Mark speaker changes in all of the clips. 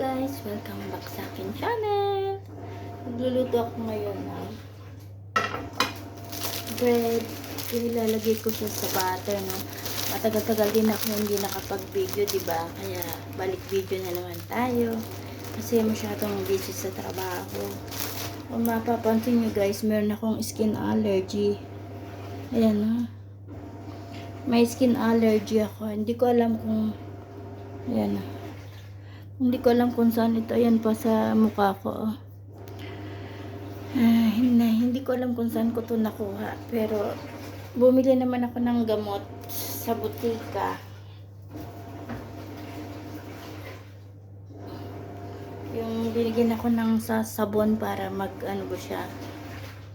Speaker 1: guys! Welcome back sa akin channel! Nagluluto ako ngayon ng bread. Ilalagay ko siya sa butter, no? Matagal-tagal din ako hindi nakapag-video, ba? Kaya balik video na naman tayo. Kasi masyadong busy sa trabaho. Kung mapapansin nyo guys, meron akong skin allergy. Ayan, no? May skin allergy ako. Hindi ko alam kung Ayan na. Hindi ko alam kung saan ito. Ayan pa sa mukha ko. Oh. Ah, hindi, hindi ko alam kung saan ko ito nakuha. Pero, bumili naman ako ng gamot sa butika. Yung binigyan ako ng sa sabon para mag, ano ba siya,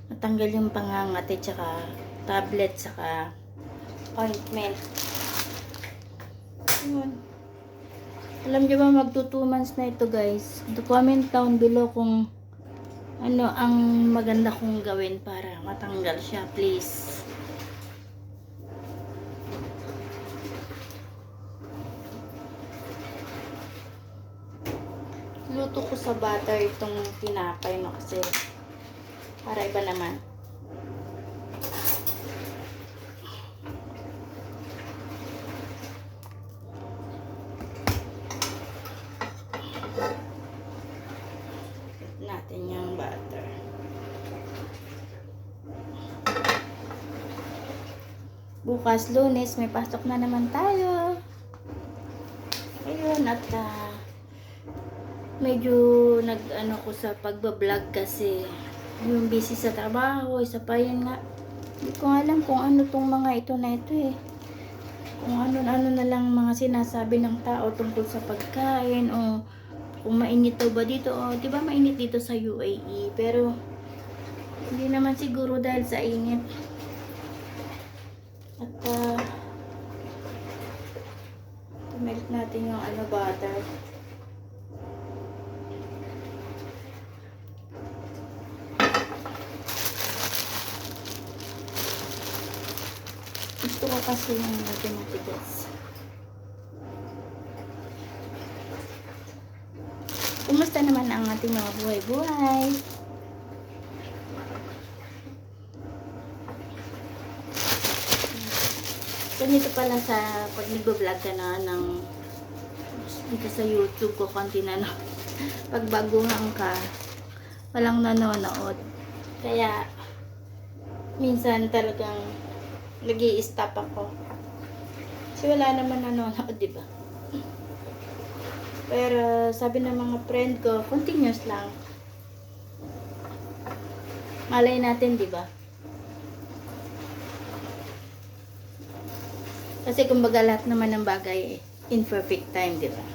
Speaker 1: matanggal yung pangangati, tsaka tablet, tsaka ointment. Yun. Alam niyo ba magto 2 months na ito guys. Comment down below kung ano ang maganda kong gawin para matanggal siya please. Luto ko sa butter itong tinapay no kasi para iba naman. natin yung butter. Bukas lunes, may pasok na naman tayo. Ayun, at ah, medyo nag-ano ko sa pagbablog kasi yung busy sa trabaho, isa pa yun nga. Hindi ko alam kung ano tong mga ito na ito eh. Kung ano-ano na lang mga sinasabi ng tao tungkol sa pagkain o kung mainit ba dito o di ba mainit dito sa UAE pero hindi naman siguro dahil sa init at uh, tumelt natin yung ano butter gusto ko kasi yung medyo matigas Kumusta naman ang ating mga buhay-buhay? Ganito pala sa pag nagbablog ka na ng dito sa YouTube ko konti na no. Pag baguhan ka, walang nanonood. Kaya minsan talagang nag stop ako. Kasi wala naman nanonood, di ba? Pero sabi ng mga friend ko, continuous lang. Malay natin, di ba? Kasi kumbaga lahat naman ng bagay in perfect time, di ba?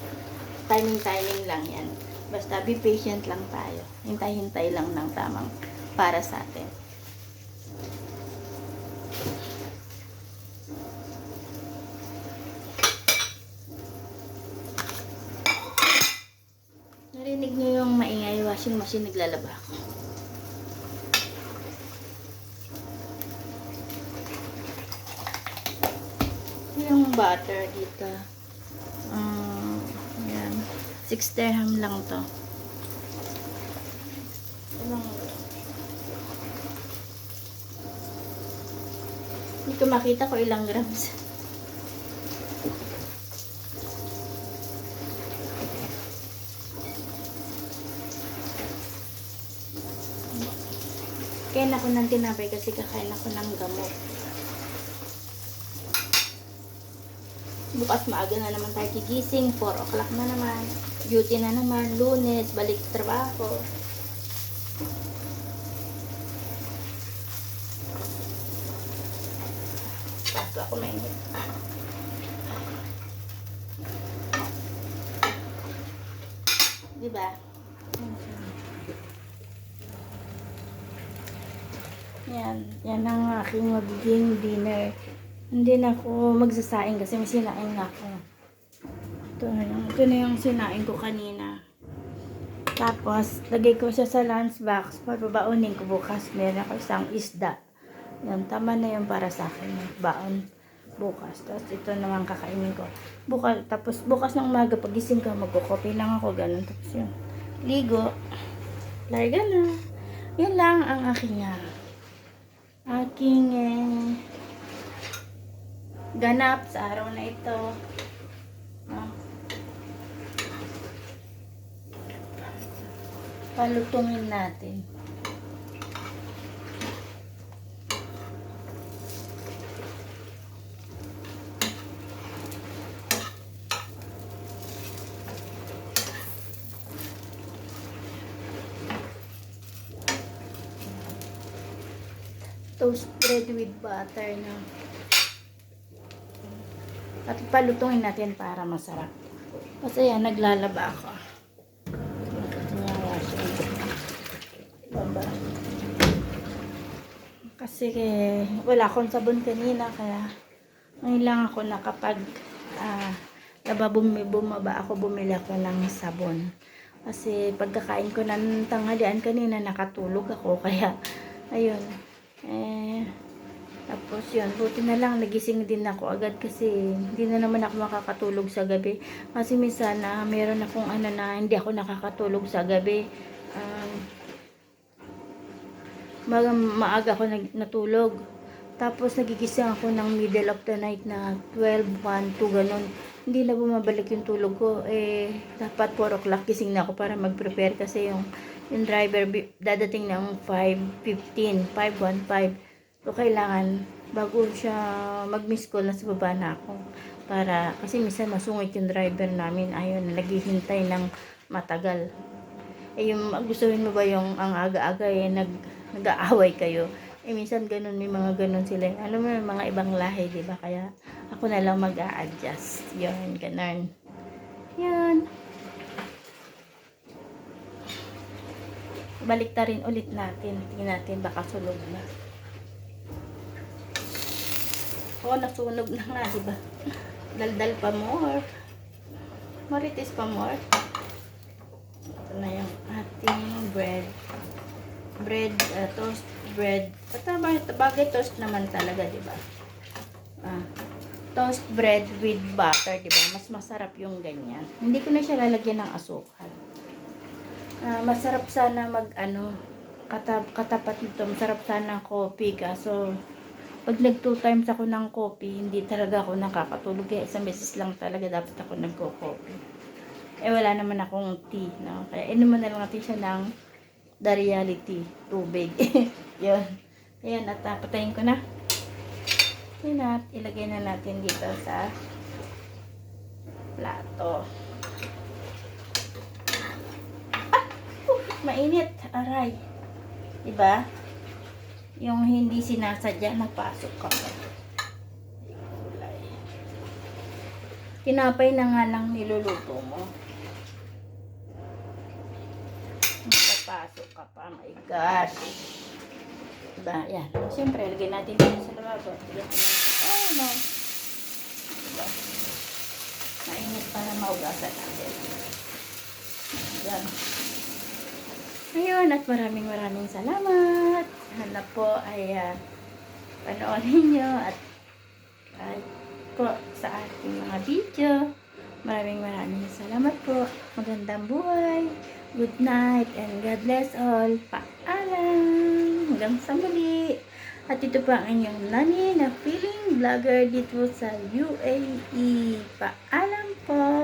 Speaker 1: Timing-timing lang yan. Basta be patient lang tayo. Hintay-hintay lang ng tamang para sa atin. Narinig niyo yung maingay washing machine naglalaba. Yung butter dito. Um, yan. 6 dirham lang to. Hindi ko makita ko ilang grams. Kain ako ng tinapay kasi kakain ako ng gamot. Bukas maaga na naman tayo gigising. 4 o'clock na naman. Duty na naman. Lunes, balik trabaho. Pato ako mainit. Diba? Yan. Yan ang aking magiging dinner. Hindi na ako magsasaing kasi may sinaing na ako. Ito na yung, ito na yung sinaing ko kanina. Tapos, lagay ko siya sa lunch box. Pababaunin ko bukas. Meron ako isang isda. Yan, tama na yung para sa akin. Baon. bukas. Tapos ito naman kakainin ko. Bukas, tapos bukas ng umaga, pagising ko, magkukopi lang ako, ganun. Tapos yun, ligo. Larga na. Yun lang ang aking, ah, aking, eh, ganap sa araw na ito. Ah. Palutungin natin. toast bread with butter na. At palutungin natin para masarap. Kasi yan, naglalaba ako. Baba. Kasi wala akong sabon kanina kaya ngayon lang ako nakapag ah, laba bumi, bumaba ako bumili ako ng sabon. Kasi pagkakain ko ng tanghalian kanina nakatulog ako kaya ayun eh, tapos yun, buti na lang nagising din ako agad kasi hindi na naman ako makakatulog sa gabi. Kasi minsan na meron akong ano na hindi ako nakakatulog sa gabi. Um, mag maaga ako nag, natulog. Tapos nagigising ako ng middle of the night na 12, 1, 2, ganun. Hindi na bumabalik yung tulog ko. Eh, dapat 4 o'clock gising na ako para mag-prepare kasi yung yung driver dadating ng 5.15, 5.15. So, kailangan, bago siya mag-miss call, nasa baba na ako. Para, kasi minsan masungit yung driver namin. Ayun, naghihintay ng matagal. Eh, yung gustuhin mo ba yung ang aga-aga eh, nag, nag-aaway kayo. Eh, minsan ganun, may mga ganun sila. Alam mo, mga ibang lahi, di ba? Kaya, ako na lang mag-a-adjust. Yun, ganun. Yan. balik ta rin ulit natin. Tingnan natin baka sunog na. Oo, nasunog na nga, di ba? Daldal pa more. Marites pa more. Ito na yung ating bread. Bread, uh, toast bread. Ito bagay toast naman talaga, di ba? Ah, toast bread with butter, di ba? Mas masarap yung ganyan. Hindi ko na siya lalagyan ng asukal. Ah, masarap sana mag ano katap, katapat nito masarap sana coffee kaso pag nag two times ako ng coffee hindi talaga ako nakakatulog. Kaya isang beses lang talaga dapat ako nagko-coffee. Eh wala naman akong tea no? kaya inuman na lang natin siya ng the reality tubig. Yun. Ayan at uh, patayin ko na. Yun at ilagay na natin dito sa plato. Mainit, aray. Diba? Yung hindi sinasadya, napasok ka pa. Tinapay na nga lang niluluto mo. Napapasok ka pa, my gosh. Diba? Yan. Siyempre, lagay natin dito sa lababo. Oh, no. Diba? Mainit para maugasan natin. Yan. Ayun, at maraming maraming salamat. Sana po ay uh, panoorin nyo at uh, po sa ating mga video. Maraming maraming salamat po. Magandang buhay. Good night and God bless all. Paalam. Hanggang sa muli. At ito pa ang inyong nani na feeling vlogger dito sa UAE. Paalam po.